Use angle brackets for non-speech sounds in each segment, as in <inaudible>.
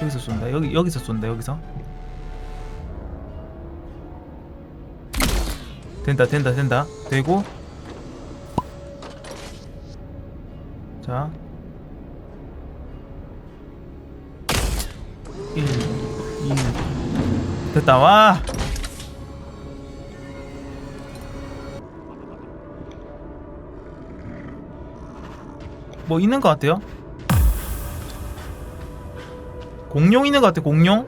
여기서 쏜다. 여기 여기서 쏜다. 여기서. 된다. 된다. 된다. 되고 자. 1 2 됐다. 와. 뭐 있는 것 같아요? 공룡 있는 것 같아 공룡?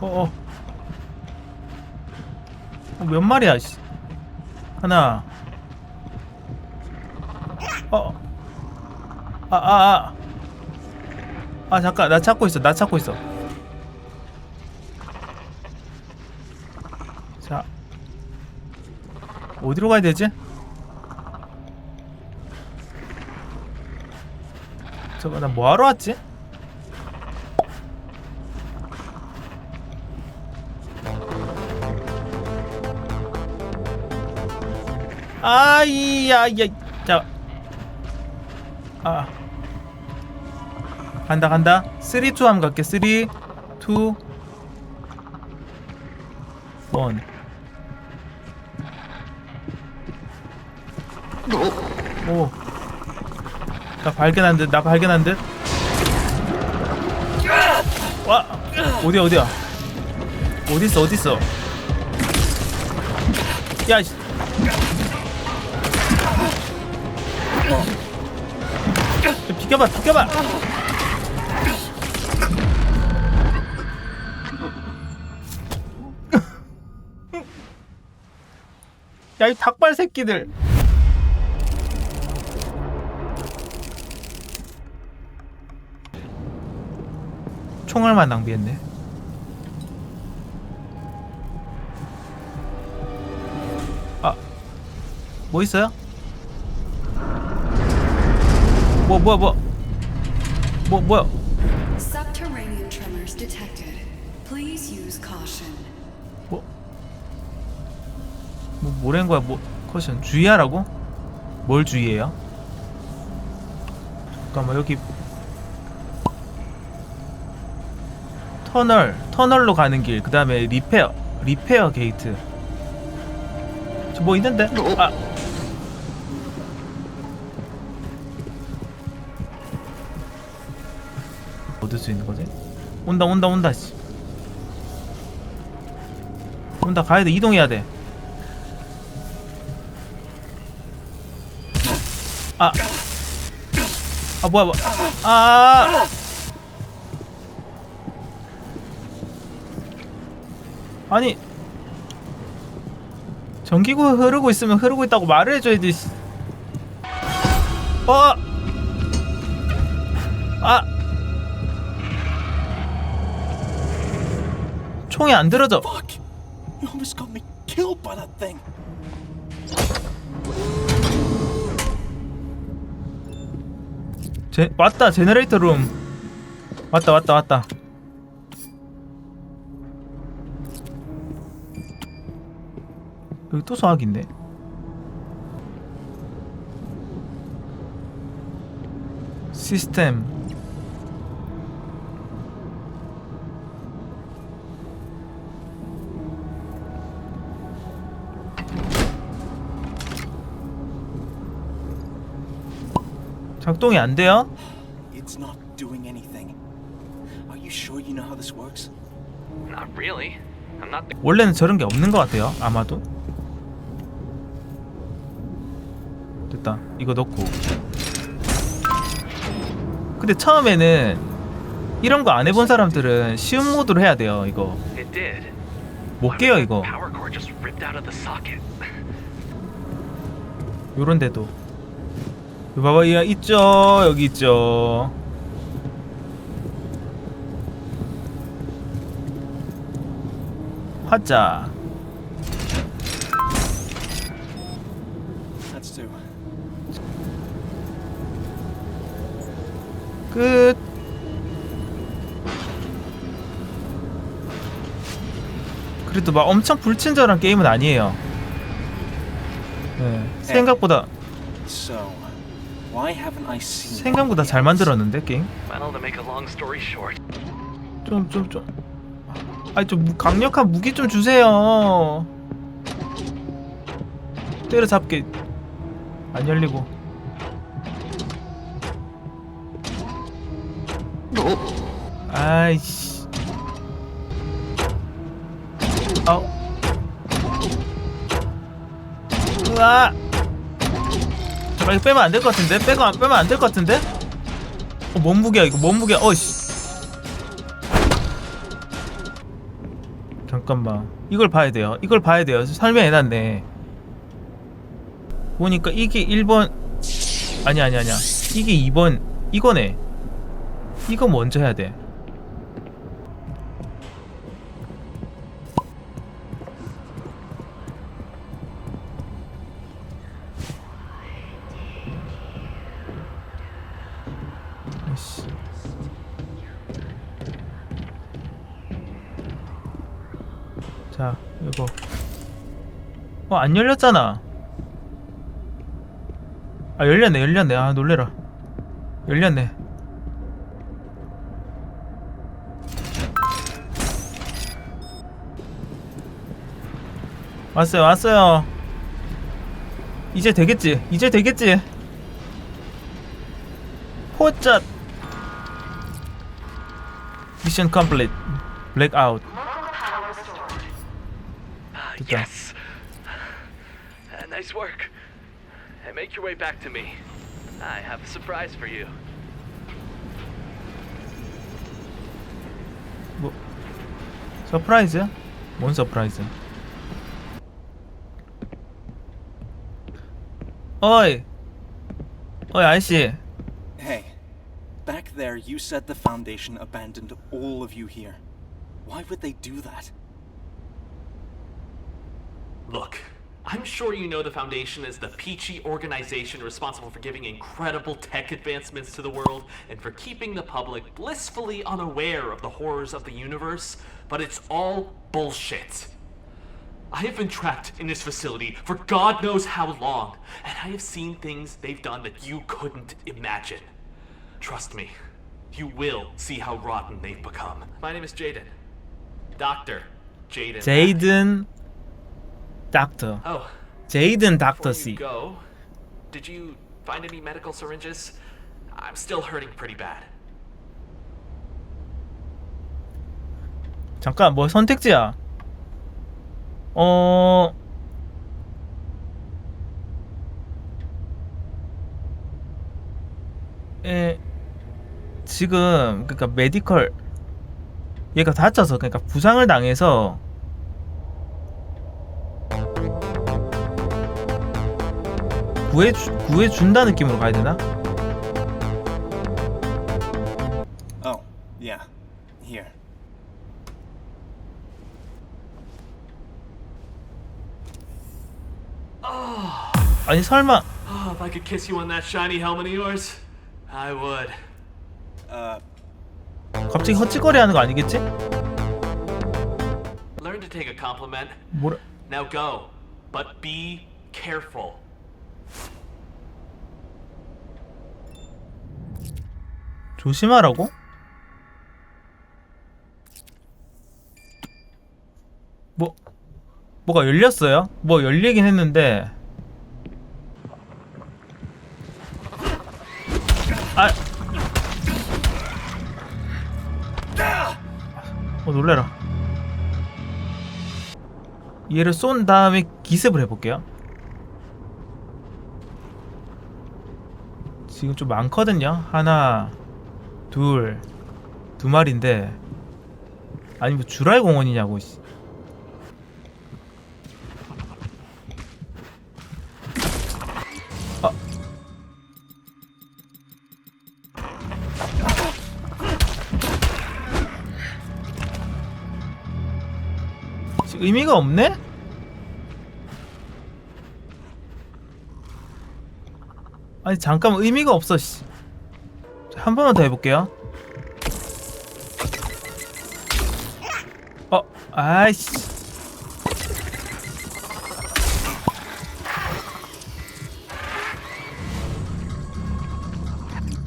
어어 어, 몇 마리야 씨. 하나 어아아아 아, 아, 잠깐 나 찾고 있어 나 찾고 있어 자 어디로 가야 되지? 저거 나 뭐하러 왔지? 아이야 야자. 아. 간다 간다. 3, 2 한번 갈게. 3, 2, 1 오. 나 발견한 듯, 나 발견한 듯. 와, 어디야, 어디야? 어딨어, 어딨어? 야, 씨. 좀 비켜봐, 비켜봐. <laughs> 야, 이 닭발 새끼들. 총알만 낭비했네. 아, 뭐 있어요? 뭐 뭐야 뭐? 뭐 뭐야? 뭐? 뭐 뭐라는 거야? 뭐 커션 주의하라고? 뭘 주의해요? 잠깐만 여기 터널 터널로 가는 길. 그 다음에 리페어 리페어 게이트. 저 뭐 있는데? 아. 얻을 수 있는 거지? 온다 온다 온다 씨. 온다 가야 돼 이동해야 돼. 아. 아 뭐야 뭐야. 아. 아니 전기구 흐르고 있으면 흐르고 있다고 말을 해줘야지. 씨. 어. 아. 총이 안 들어져. Fuck! You almost got me killed by that thing. 제, 왔다 제너레이터 룸 왔다 왔다 왔다 여기 또 소화기인데 시스템 작동이 안 돼요? It's not doing anything. Are you sure you know how this works? Not really. I'm not 원래는 저런 게 없는 것 같아요. 아마도. 됐다. 이거 넣고. 근데 처음에는 이런 거 안 해본 사람들은 쉬운 모드로 해야 돼요. 이거. 못 깨요 이거. <laughs> 요런 데도. 이거 봐봐, 야 있죠. 여기 있죠. 화자. 끝. 그래도 막 엄청 불친절한 게임은 아니에요. 네, 생각보다 So, Why haven't I seen 생각보다 잘 만들었는데 게임? Well, to make a long story short, 좀 좀 좀. 아니 좀 무- 강력한 무기 좀 주세요. 때려잡게 안 열리고 아이씨. 아우 으아. 잠깐 이거 빼면 안 될 것 같은데? 빼고 안 빼면 안 될 것 같은데? 어, 뭔 무기야 이거 뭔 무기야 어이씨. 잠깐만. 이걸 봐야 돼요. 이걸 봐야 돼요. 설명해놨네. 보니까 이게 1번. 아니 아니 아니야. 이게 2번. 이거네. 이거 먼저 해야 돼 이거 어 안 열렸잖아. 아 열렸네 열렸네. 아 놀래라. 열렸네. 왔어요 왔어요. 이제 되겠지 이제 되겠지. 호cat 미션 컴플릿. 블랙아웃 make your way back to me. I have a surprise for you. 뭐 서프라이즈? 뭔 서프라이즈? 어이 어이 아저씨 Hey, back there you said the Foundation abandoned all of you here. Why would they do that? Look, I'm sure you know the Foundation is the peachy organization responsible for giving incredible tech advancements to the world and for keeping the public blissfully unaware of the horrors of the universe, but it's all bullshit. I have been trapped in this facility for God knows how long, and I have seen things they've done that you couldn't imagine. Trust me, you will see how rotten they've become. My name is Jaden. Dr. Jaden. 제 닥터 Oh, before 씨 you go, did you find any medical syringes? I'm still hurting pretty bad. 잠깐 뭐 선택지야 어 에, 지금 그러니까 메디컬 얘가 다쳐서 그러니까 부상을 당해서 구해 구해 준다 느낌으로 가야 되나? Oh, yeah. Here. 아니 설마 Oh, if I could kiss you on that shiny helmet of yours, I would. Uh, 갑자기 헛짓거리 하는 거 아니겠지? Learn to take a compliment. 뭐라 Now go, but be careful. 조심하라고? 뭐 뭐가 열렸어요? 뭐 열리긴 했는데 아. 어 놀래라. 얘를 쏜 다음에 기습을 해볼게요. 지금 좀 많거든요. 하나, 둘, 두 마리인데 아니 뭐 주라이 공원이냐고. 씨. 아. 의미가 없네? 아니 잠깐 의미가 없어. 씨. 한 번만 더 해볼게요. 어, 아이씨.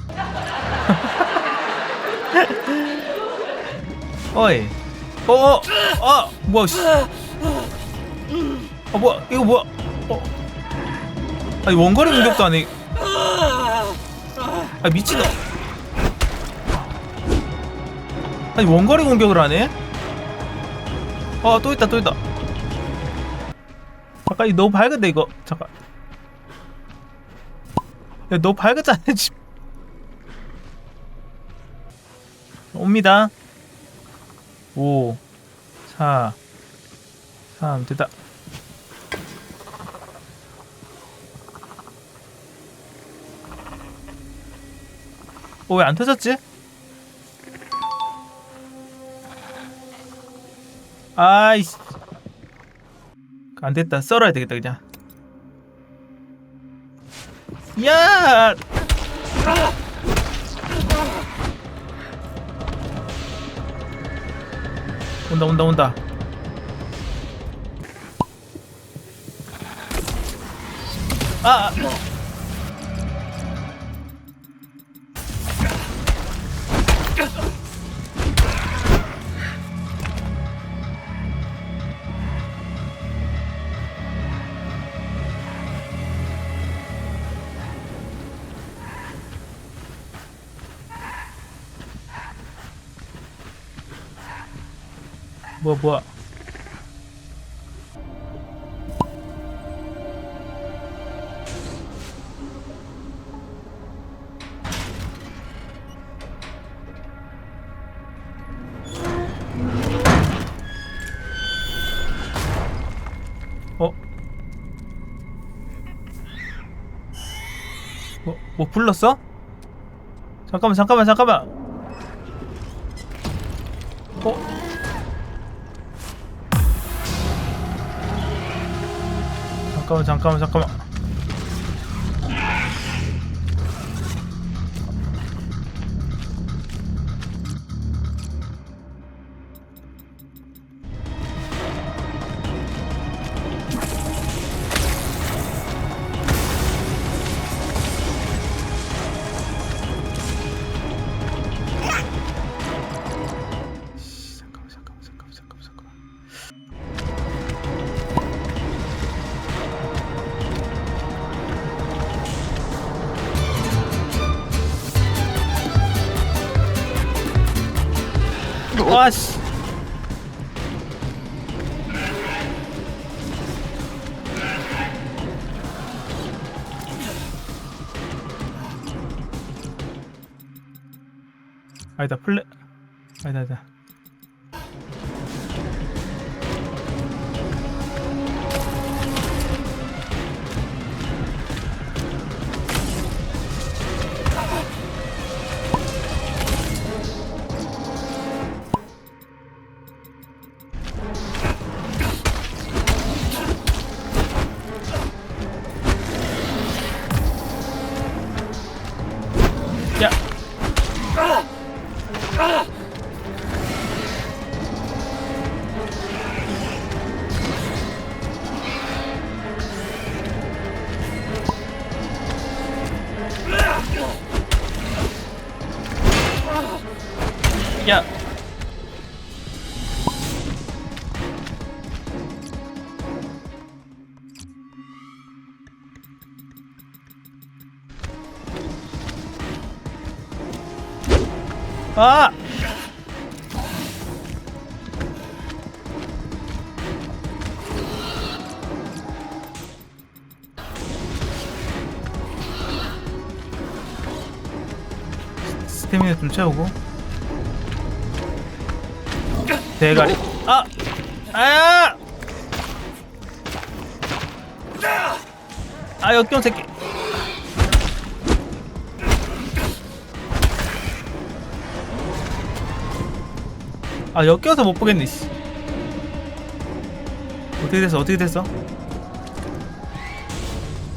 <laughs> 어이. 어, 어, 어, 뭐야, 씨. 아, 뭐야, 이거 뭐야. 어. 아니, 원거리 공격도 아니. 아, 미친놈. 아니 원거리 공격을 하네? 어또 있다 또 있다. 잠깐 이거 너무 밝은데 이거. 잠깐. 야 너무 밝았잖아 지금. 옵니다. 5 4 3 됐다. 어 왜 안 터졌지? 아이씨. 안 됐다. 썰어야 되겠다 그냥. 야! 온다 온다 온다. 아! 아. 뭐야 뭐야 어? 뭐, 뭐 불렀어? 잠깐만 잠깐만 잠깐만 잠깐만 잠깐만 잠깐만 아씨. 아니다 플레 아니다 아니다 야. 아! 스태미나 좀 채우고 대가리 아! 아! 아 역경 새끼 아 엮여서 못 보겠네 씨. 어떻게 됐어 어떻게 됐어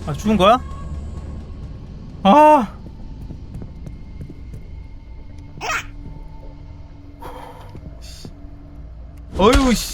아 죽은 거야? 아 어휴 씨